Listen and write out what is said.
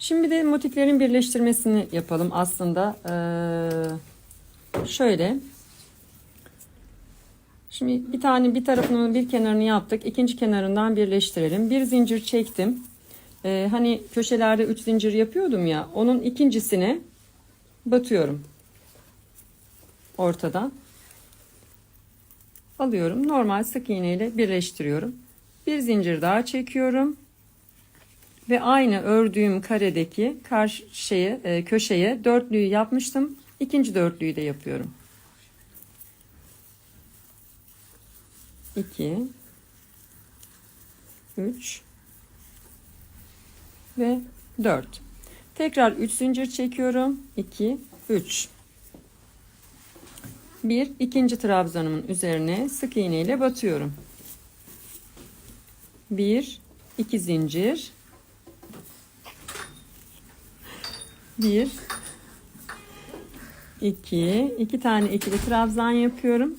Şimdi de motiflerin birleştirmesini yapalım aslında. Ee, şöyle. Şimdi bir tane bir tarafını bir kenarını yaptık. İkinci kenarından birleştirelim. Bir zincir çektim. Ee, hani köşelerde üç zincir yapıyordum ya. Onun ikincisine batıyorum. Ortadan. Alıyorum. Normal sık iğne ile birleştiriyorum. Bir zincir daha çekiyorum. Ve aynı ördüğüm karedeki karşı şeye, e, köşeye dörtlüyü yapmıştım. İkinci dörtlüyü de yapıyorum. 2 3 ve 4. Tekrar 3 zincir çekiyorum. 2 3 bir ikinci trabzanımın üzerine sık iğne ile batıyorum. Bir, iki zincir. Bir, iki, iki tane ikili trabzan yapıyorum.